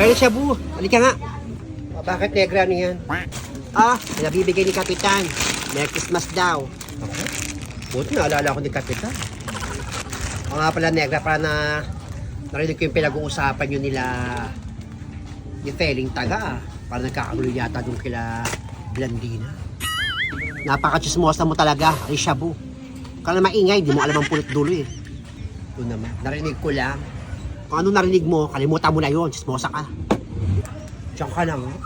Pero Shabu, halika nga. O, bakit negra ano yan? Ah, nabibigay ni Kapitan. Merry Christmas daw. Ako? Buti naalala ko ni Kapitan. O nga pala negra, para na narinig ko yung pinag-uusapan nyo nila yung Feling Taga. ah. Para nagkakagulo yata doon kila Blandina. Napaka-chismosa mo talaga, ay Shabu. Kala maingay, di mo alam ang pulot dulo eh. Doon naman, narinig ko lang. Kung ano narinig mo, kalimutan mo na yon, chismosa ka. Diyan ka lang, oh.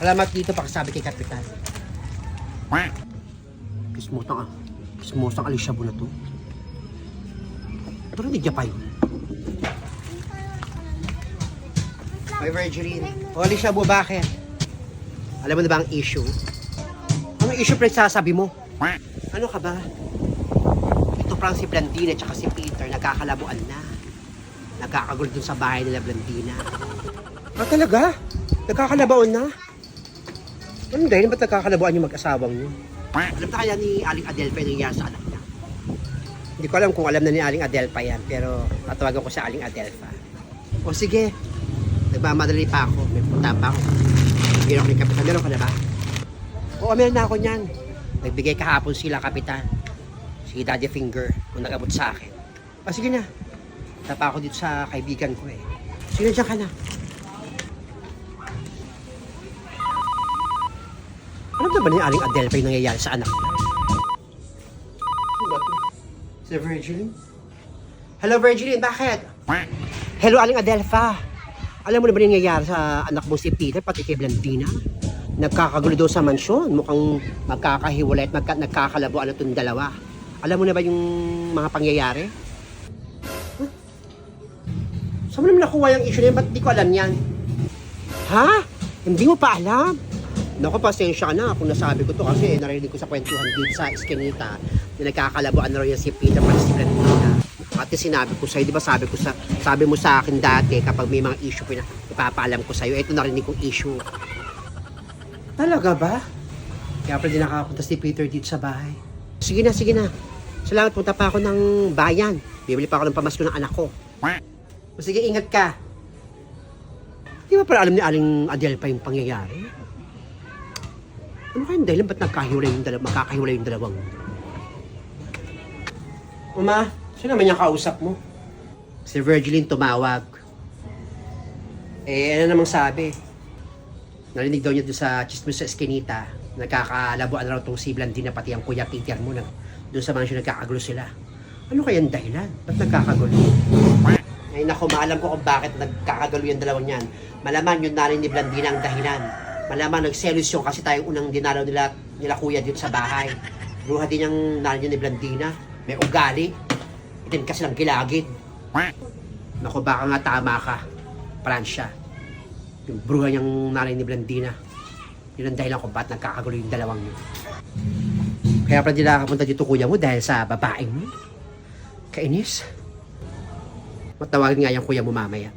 Salamat dito pakisabi kay Kapitan. Kismosang ah. Kismosang alisyabu na to. Narinig niya pa yun. May Virgilin. O alisyabu, bakit? Alam mo na ba ang issue? Anong issue pre sasabi mo? Ano ka ba? Ito parang si Blandina at si Peter nagkakalabuan na. Nagkakagulo dun sa bahay nila Blandina. Ah, talaga? Nagkakalabuan na? Ano dahil ba't nagkakalabuan yung mag-asawang yun? Alam na kaya ni Aling Adelpa yung nangyari sa anak niya? Hindi ko alam kung alam na ni Aling Adelpa yan, pero tatawagan ko sa Aling Adelpa. O sige, nagmamadali pa ako. May punta pa ako. Ako ni Kapitan. Meron ka na ba? Oo, meron na ako niyan. Nagbigay kahapon sila, Kapitan. Si Daddy Finger, kung nagabot sa akin. O sige na. Tapa ako dito sa kaibigan ko eh. Sige, dyan ka na. Alam na ba ni Aling Adelpa yung nangyayari sa anak niya? Sino? Si Virgilin? Hello, Virgilin, bakit? Hello, Aling Adelpha. Alam mo na ba nangyayari sa anak mo si Peter, pati kay Blandina? Nagkakagulo daw sa mansyon. Mukhang magkakahiwalay at magka, nagkakalabuan na itong dalawa. Alam mo na ba yung mga pangyayari? Saan mo naman nakuha yung issue na yan? Ba't di ko alam yan? Ha? Hindi mo pa alam? Naku, pasensya ka na kung nasabi ko to kasi narinig ko sa kwentuhan dito sa Eskinita na nagkakalabuan na rin yan si Peter para si Blandina. Pati sinabi ko sa'yo, di ba sabi ko sa, sabi mo sa akin dati kapag may mga issue pina, ipapaalam ko sa'yo, ito narinig kong issue. Talaga ba? Kaya pala di nakapunta si Peter dito sa bahay. Sige na, sige na. Salamat, punta pa ako ng bayan. Bibili pa ako ng pamasko ng anak ko. O sige, ingat ka. Di ba pala alam ni Aling Adel pa yung pangyayari? Ano kayang dahilan? Ba't nagkahiwalay yung dalawa, magkakahiwalay yung dalawang? Uma, sino naman yung kausap mo? Si Virgilin tumawag. Eh, ano namang sabi? Narinig daw niya doon sa chismis sa Eskinita. Nagkakalabuan raw tong si Blandina pati ang kuya Peter mo. Nag, doon sa mga nagkakagulo sila. Ano kayang dahilan? Ba't nagkakagulo? Ay naku, maalam ko kung bakit nagkakagulo yung dalawang yan. Malaman yung nanay ni Blandina ang dahilan. Malaman nagselos yung kasi tayong unang dinalaw nila, nila kuya dito sa bahay. Bruha din yung nanay ni Blandina. May ugali. Itin kasi lang gilagid. Naku, baka nga tama ka. Pransya. Yung bruha niyang nanay ni Blandina. Yun ang dahilan kung ba't nagkakagulo yung dalawang yun. Kaya pala di nakakapunta dito kuya mo dahil sa babaeng mo. Kainis. Matawagin nga yung kuya mo mamaya.